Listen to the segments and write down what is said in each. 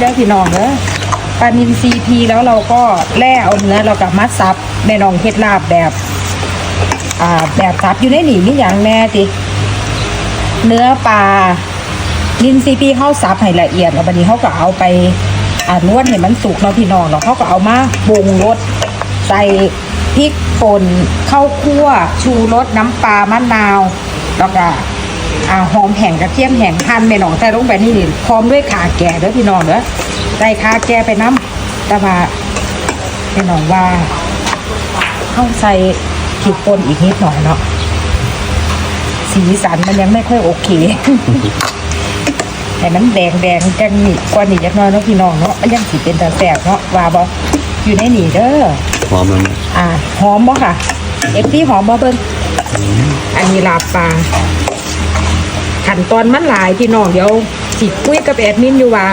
เด้อพี่น้องเด้อปลานินซีพีแล้วเราก็แล่เอาเนื้อเรากับมัดซับแม่น้องเฮ็ดลาบแบบ อ่าแบบซับอยู่ในหนี่มีอย่างแน่ติเนื้อปลานินซีพีเข้าซับให้ละเอียดแล้วบัดนี้เขาก็เอาไปอ่านวดให้มันสุกเนาะพี่น้องเนาะเขาก็เอามาปรุงรสใส่พริกป่นข้าวคั่ว ชูรสน้ำปลามะนาวแล้วก็ อ่าหอมแห้งกระเทียมแห้งหั่นแม่น้องใส่ลงไปนี่นี่พร้อมด้วยขาแก่เด้อพี่น้องเด้อใส่ขาแก่ไปน้ำแต่ว่าแม่น้องว่าเข้าใส่พริกป่นอีกนิดหน่อยเนาะสีสันมันยังไม่ค่อยโอเคแต่มันแดงแดงๆจังนี่กว่านี่จักหน้อยเนาะพี่น้องเนาะมันยังสิเป็นตาแสบเนาะว่าบ่อยู่ในนี่เด้อหอมแล้วแม่อ่าหอมบ่ค่ะ เอฟซีหอมบ่เบิ่งอันนี้ลาบปลาขั้ นตอนมันหลายพี่น้องเดี๋ยวสิคุยกับแอดมินอยู่ว่า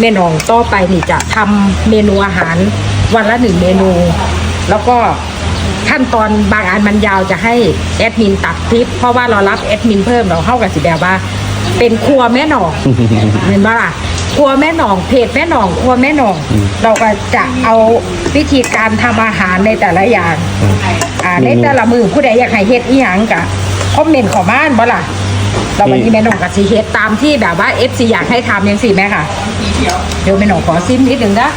แม่น้องต่อไปนี่จะทำเมนูอาหารวันละหนึ่งเมนู แล้วก็ขั้นตอนบางอันมันยาวจะให้แอดมินตัดคลิป เพราะว่าเรารับแอดมินเพิ่มเราเข้ากับสิแบบว่า เป็นครัวแม่หนองเห็นปะล่ะครัวแม่หนองเพจแม่หนองครัวแม่หนอง เราก็จะเอาวิธีการทำอาหารในแต่ละอย่างอ่าในแต่ละมือผู้ใดอยากให้เฮ็ดอีหยังกะคอมเมนต์ขอบ้านบ่ล่ะ เราวันนี้แม่หนองกับสีเฮ็ดตามที่แบบว่า FC อยากให้ทำยังสิแม่ค่ะ เดี๋ยวแม่หนองขอซิมนิดหนึ่งนะ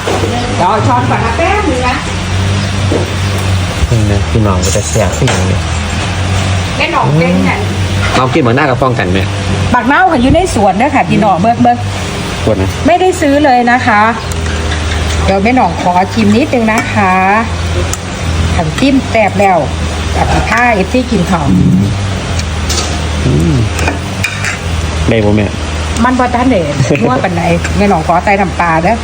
เดี๋ยวเอาช้อนก่อนนะแป๊บนึงนะนี่นะพี่น้องก็จะแซ่บขึ้นอย่างนี้แม่หนองเป็นเนี่ยเอากินเหมือนหน้ากับฟ้องกันไหมบักเน่าค่ะอยู่ในสวนเด้อค่ะพี่น้องเบิกเบิกกดนะไม่ได้ซื้อเลยนะคะ เดี๋ยวแม่หนองขอชิมนิดนึงนะคะขันจิ้มแตบแล้วกับผ้าเอฟที่กินเขาว ได้บ่แม่ มันพอทันเด็ดนวดปันไหนแม่หนองขอใส่น้ำปลาเด้อ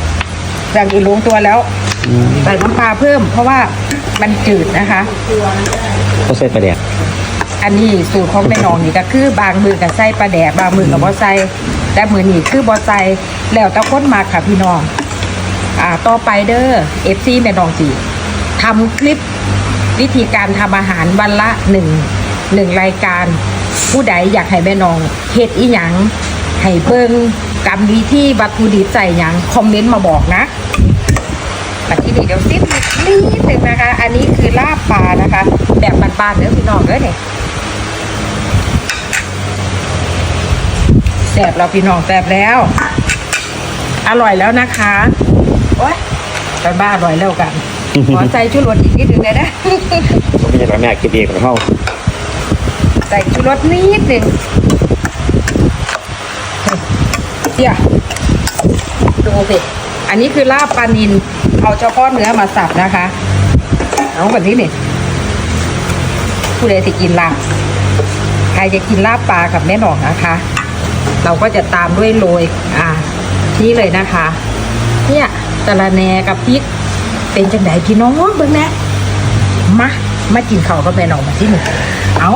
จากอีลงตัวแล้วอืมใส่น้ำปลาเพิ่ม เพราะว่ามันจืดนะคะต้องใส่ปลาแดกอันนี้สูตรของแม่น้องนี่ก็คือบางมือกับใส่ปลาแดกบางมือกับบ่ใส่แต่มือนี่คือบ่ใส่แล้วแตะค้นมาค่ะพี่น้อง อ่าต่อไปเด้อเอฟซีแม่น้องจีทำคลิปวิธีการทำอาหารวันละหนึ่ง หนึ่งรายการ ผู้ใดอยากให้แม่น้องเฮ็ดอีหยังให้เบิ่งกรรมวิธีวัตถุดิบใส่หยังคอมเมนต์มาบอกนะปัจจุบันเดี๋ยวซิมนิดนึงนะคะ อันนี้คือลาบปลานะคะ แบบบานๆเด้อพี่น้องเด้อเนี่ยแสบเราพี่น้องแสบแล้ว อร่อยแล้วนะคะโอ๊ยกันบ้าอร่อยแล้วกันขอใส่ชุรสอีกนิดหนึ่งเลยนะผมไม่ใช่ว่าแม่กินเองของเขา ใส่ชุรสนิดหนึ่งเดี๋ยวดูสิอันนี้คือลาบปลานินเอาเฉพาะเนื้อมาสับนะคะ เอาแบบนี้นี่ผู้ใดจะกินลาบใครจะกินลาบปลากับแม่หนองนะคะ เราก็จะตามด้วยโรยอ่านี่เลยนะคะ เนี่ยตะละแหนกับพริกเป็นจังไดพี่น้องเบิ่งนะมามากินข้าวกับแม่หนองมาที่หนึ่งเอา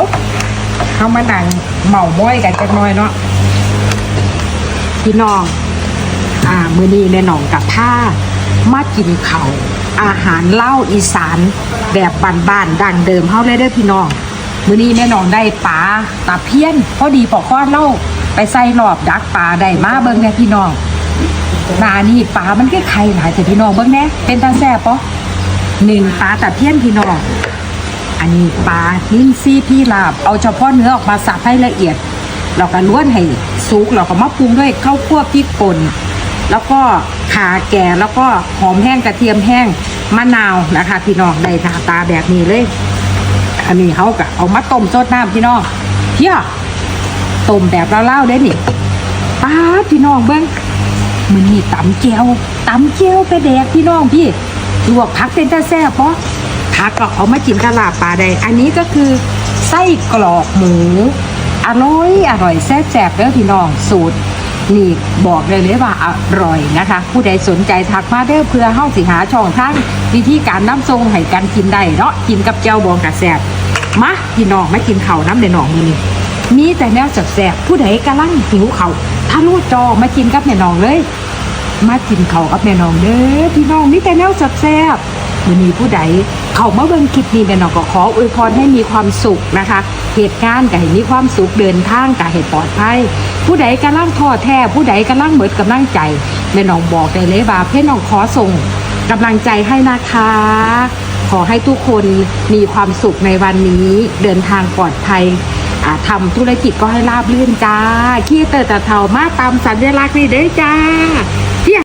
เข้ามานั่งเมาม้อยกันจักหน้อยเนาะพี่น้อง อ่า มื้อนี้แม่น้องกับผ้ามากินเขาอาหารเล่าอีสานแบบบ้านๆดังเดิมเฮาเลยเด้อพี่น้อง มื้อนี้แม่น้องได้ปลาตาเพี้ยนพอดีปอกข้อเล่าไปใส่รอบดักปลาได้มาเบิ่งเนี่ยพี่น้องนานี่ปลามันคือไข่หลายแต่พี่น้องเบิ่งแน่เป็นตาแซ่บปะหนึ่งปลาตาเพี้ยนพี่น้อง อันนี้ปลาลิ้นซี่พี่ลาบ เอาเฉพาะเนื้อออกมาสับให้ละเอียด เราก็ล้วนให้สุกเราก็มาปรุงด้วยข้าวคั่วพริกป่นแล้วก็ขาแก่แล้วก็หอมแห้งกระเทียมแห้งมะนาวนะคะพี่น้องในหน้าตาแบบนี้เลย อันนี้เขาก็เอามาต้มซดน้ำพี่น้องเฮียต้มแบบเล่าๆได้นี่ป้าพี่น้องเบิ้งมันนี่ตำเจียวตำเจียวไปแดกพี่น้องพี่ลวกผักเป็นตาแซ่บปะ ผักก็เอามาจิ้มกะลาปลาได้ อันนี้ก็คือไส้กรอกหมู อร่อยอร่อยแซ่บแซ่บเด้อพี่น้องสูตรนี่บอกเลยเลยว่าอร่อยนะคะ ผู้ใดสนใจทักมาเด้อเพื่อเฮาสิหาช่องทางวิธีการน้ำทรงให้กันกินได้เนาะกินกับเจ้าบองกะแซ่บมาพี่น้องมากินเข้าน้ำในหนองมือนี่มีแต่แนวแซ่บผู้ใดกำลังหิวเขาถ้ารู้จอมากินกับแม่น้องเลย มากินเข้ากับแม่น้องเด้อพี่น้องมีแต่แนวแซ่บ มีผู้ใดเข้ามาเบิ่งคลิปนี้แม่น้องก็ขออวยพรให้มีความสุขนะคะ เหตุการณ์ก็ให้มีความสุขเดินทางก็ให้ปลอดภัย ผู้ใดกำลังท้อแท้ผู้ใดกำลังเบิดกำลังใจแม่น้องบอกได้เลยว่าเพื่อน้องขอส่งกำลังใจให้นะคะ ขอให้ทุกคนมีความสุขในวันนี้เดินทางปลอดภัยอ่าทำธุรกิจก็ให้ราบรื่นจ้าขี้เตอแต่เทามาตามสัญลักษณ์นี่เด้จ้าเที่ย